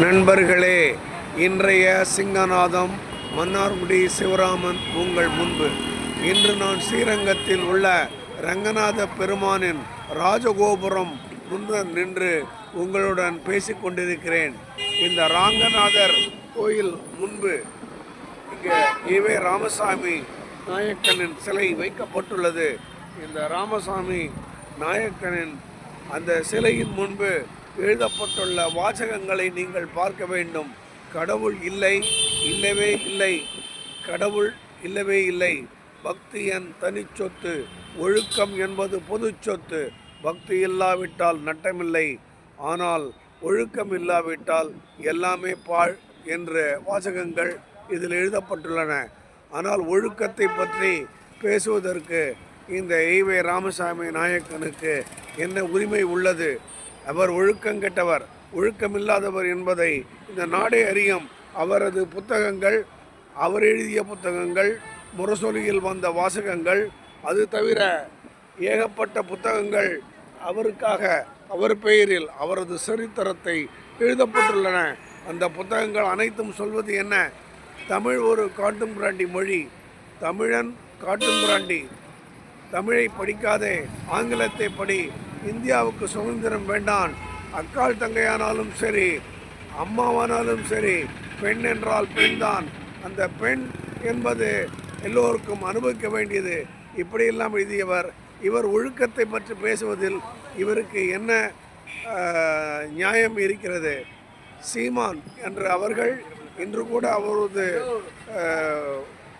நண்பர்களே இன்றைய சிங்கநாதம் மன்னார்குடி சிவராமன் உங்கள் முன்பு. இன்று நான் ஸ்ரீரங்கத்தில் உள்ள ரங்கநாத பெருமானின் ராஜகோபுரம் முன்னர் நின்று உங்களுடன் பேசிக்கொண்டிருக்கிறேன் இந்த ராங்கநாதர் கோயில் முன்பு இங்கே ஈவே ராமசாமி நாயக்கனின் சிலை வைக்கப்பட்டுள்ளது. இந்த ராமசாமி நாயக்கனின் அந்த சிலையின் முன்பு எழுதப்பட்டுள்ள வாசகங்களை நீங்கள் பார்க்க வேண்டும். கடவுள் இல்லை இல்லவே இல்லை. கடவுள் இல்லவே இல்லை. பக்தி என் தனிச்சொத்து ஒழுக்கம் என்பது பொது சொத்து. பக்தி இல்லாவிட்டால் நட்டமில்லை. ஆனால் ஒழுக்கம் இல்லாவிட்டால் எல்லாமே பாழ் என்ற வாசகங்கள் இதில் எழுதப்பட்டுள்ளன. ஆனால் ஒழுக்கத்தை பற்றி பேசுவதற்கு இந்த ஈவே ராமசாமி நாயக்கனுக்கு என்ன உரிமை உள்ளது? அவர் ஒழுக்கங்கெட்டவர் ஒழுக்கமில்லாதவர் என்பதை இந்த நாடே அறியும். அவரது புத்தகங்கள் அவர் எழுதிய புத்தகங்கள் முரசொலியில் வந்த வாசகங்கள் அது தவிர ஏகப்பட்ட புத்தகங்கள் அவருக்காக அவர் பெயரில் அவரது சரித்திரத்தை எழுதப்பட்டுள்ளன. அந்த புத்தகங்கள் அனைத்தும் சொல்வது என்ன? தமிழ் ஒரு காட்டும் பிராண்டி மொழி. தமிழன் காட்டும் பிராண்டி. தமிழை படிக்காதே ஆங்கிலத்தை படி இந்தியாவுக்கு சுதந்திரம் வேண்டாம் அக்கால் தங்கையானாலும் சரி அம்மாவானாலும் சரி பெண் என்றால் பெண்தான். அந்த பெண் என்பது எல்லோருக்கும் அனுபவிக்க வேண்டியது. இப்படியெல்லாம் எழுதியவர். இவர் ஒழுக்கத்தை பற்றி பேசுவதில் இவருக்கு என்ன நியாயம் இருக்கிறது? சீமான் என்று அவர்கள் இன்று கூட அவரது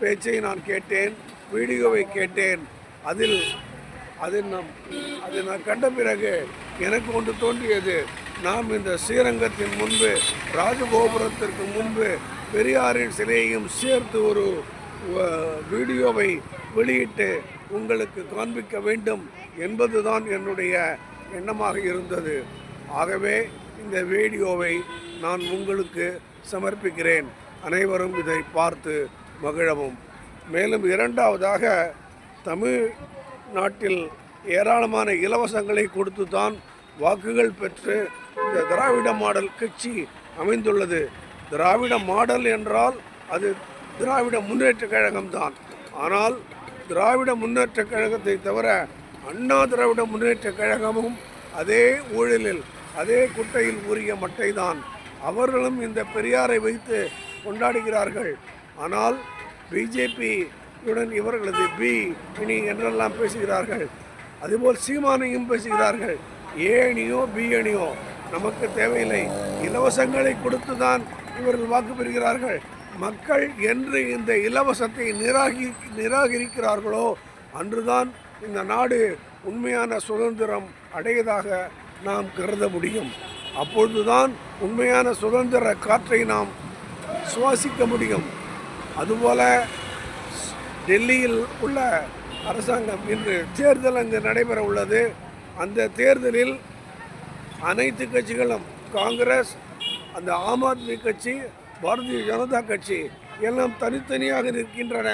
பேச்சை நான் கேட்டேன் வீடியோவை கேட்டேன். அதில் அதை நாம் அதை நான் கண்ட பிறகு எனக்கு ஒன்று தோன்றியது. நாம் இந்த ஸ்ரீரங்கத்தின் முன்பு ராஜகோபுரத்திற்கு முன்பு பெரியாரின் சிலையையும் சேர்த்து ஒரு வீடியோவை வெளியிட்டு உங்களுக்கு காண்பிக்க வேண்டும் என்பதுதான் என்னுடைய எண்ணமாக இருந்தது. ஆகவே இந்த வீடியோவை நான் உங்களுக்கு சமர்ப்பிக்கிறேன். அனைவரும் இதை பார்த்து மகிழவும். மேலும் இரண்டாவதாக தமிழ் நாட்டில் ஏராளமான இலவசங்களை கொடுத்து தான் வாக்குகள் பெற்று இந்த திராவிட மாடல் கட்சி அமைந்துள்ளது. திராவிட மாடல் என்றால் அது திராவிட முன்னேற்ற கழகம்தான் ஆனால் திராவிட முன்னேற்ற கழகத்தை தவிர அண்ணா திராவிட முன்னேற்ற கழகமும் அதே ஊழலில் அதே குட்டையில் ஊறிய மட்டைதான். அவர்களும் இந்த பெரியாரை வைத்து கொண்டாடுகிறார்கள். ஆனால் பிஜேபி உடன் இவர்களது பி இனி என்றெல்லாம் பேசுகிறார்கள். அதுபோல் சீமானையும் பேசுகிறார்கள். ஏ அணியோ பி அணியோ நமக்கு தேவையில்லை. இலவசங்களை கொடுத்து தான் இவர்கள் வாக்கு பெறுகிறார்கள். மக்கள் என்று இந்த இலவசத்தை நிராகி நிராகரிக்கிறார்களோ அன்றுதான் இந்த நாடு உண்மையான சுதந்திரம் அடையதாக நாம் கருத முடியும். அப்பொழுதுதான் உண்மையான சுதந்திர காற்றை நாம் சுவாசிக்க முடியும். அதுபோல டெல்லியில் உள்ள அரசாங்கம் இன்று தேர்தல் அங்கு நடைபெற உள்ளது. அந்த தேர்தலில் அனைத்து கட்சிகளும் காங்கிரஸ் அந்த ஆம் ஆத்மி கட்சி பாரதிய ஜனதா கட்சி எல்லாம் தனித்தனியாக நிற்கின்றன.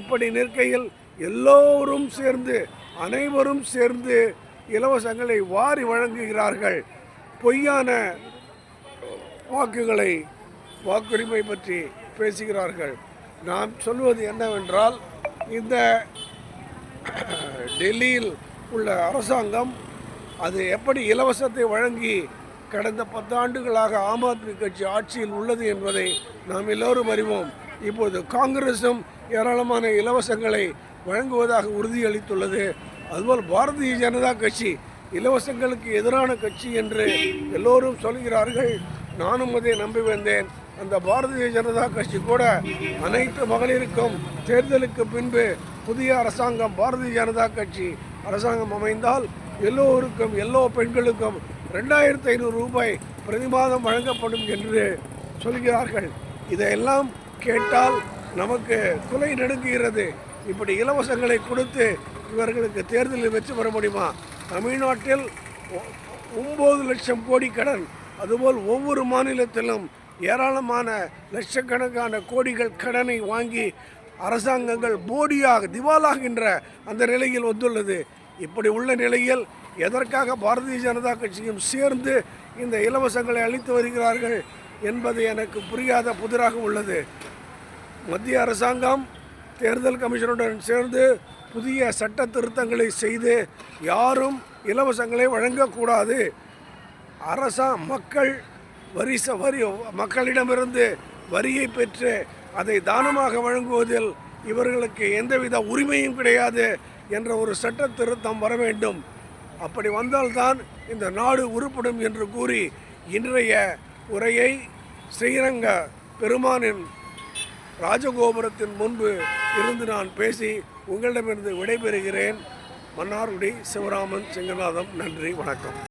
இப்படி நிற்கையில் எல்லோரும் சேர்ந்து அனைவரும் சேர்ந்து இலவசங்களை வாரி வழங்குகிறார்கள். பொய்யான வாக்குகளை வாக்குரிமை பற்றி பேசுகிறார்கள். நாம் சொல்வது என்னவென்றால் இந்த டெல்லியில் உள்ள அரசாங்கம் அது எப்படி இலவசத்தை வழங்கி கடந்த பத்தாண்டுகளாக ஆம் ஆத்மி கட்சி ஆட்சியில் உள்ளது என்பதை நாம் எல்லோரும் அறிவோம். இப்போது காங்கிரஸும் ஏராளமான இலவசங்களை வழங்குவதாக உறுதியளித்துள்ளது. அதுபோல் பாரதிய ஜனதா கட்சி இலவசங்களுக்கு எதிரான கட்சி என்று எல்லோரும் சொல்கிறார்கள். நானும் அதை நம்பி வந்தேன். அந்த பாரதிய ஜனதா கட்சி கூட அனைத்து மகளிருக்கும் தேர்தலுக்கு பின்பு புதிய அரசாங்கம் பாரதிய ஜனதா கட்சி அரசாங்கம் அமைந்தால் எல்லோருக்கும் எல்லோ பெண்களுக்கும் ரெண்டாயிரத்தி ஐநூறு ரூபாய் பிரதி மாதம் வழங்கப்படும் என்று சொல்கிறார்கள். இதையெல்லாம் கேட்டால் நமக்கு துளை நடுங்குகிறது இப்படி இலவசங்களை கொடுத்து இவர்களுக்கு தேர்தலில் வெற்றி பெற முடியுமா? தமிழ்நாட்டில் ஒம்பது லட்சம் கோடி கடன். அதுபோல் ஒவ்வொரு மாநிலத்திலும் ஏராளமான லட்சக்கணக்கான கோடிகள் கடனை வாங்கி அரசாங்கங்கள் போடியாக திவாலாகின்ற அந்த நிலையில் வந்துள்ளது. இப்படி உள்ள நிலையில் எதற்காக பாரதிய ஜனதா கட்சியும் சேர்ந்து இந்த இலவசங்களை அளித்து வருகிறார்கள் என்பது எனக்கு புரியாத புதிராக உள்ளது. மத்திய அரசாங்கம் தேர்தல் கமிஷனுடன் சேர்ந்து புதிய சட்ட திருத்தங்களை செய்து யாரும் இலவசங்களை வழங்கக்கூடாது. அரசா மக்கள் வரி ச- வரி மக்களிடமிருந்து வரியை பெற்று அதை தானமாக வழங்குவதில் இவர்களுக்கு எந்தவித உரிமையும் கிடையாது என்ற ஒரு சட்ட திருத்தம் வர வேண்டும். அப்படி வந்தால்தான் இந்த நாடு உருப்படும் என்று கூறி இன்றைய உரையை ஸ்ரீரங்க பெருமானின் ராஜகோபுரத்தின் முன்பு இருந்து நான் பேசி உங்களிடமிருந்து விடைபெறுகிறேன். மன்னார்குடி சிவராமன் சிங்கநாதம் நன்றி வணக்கம்.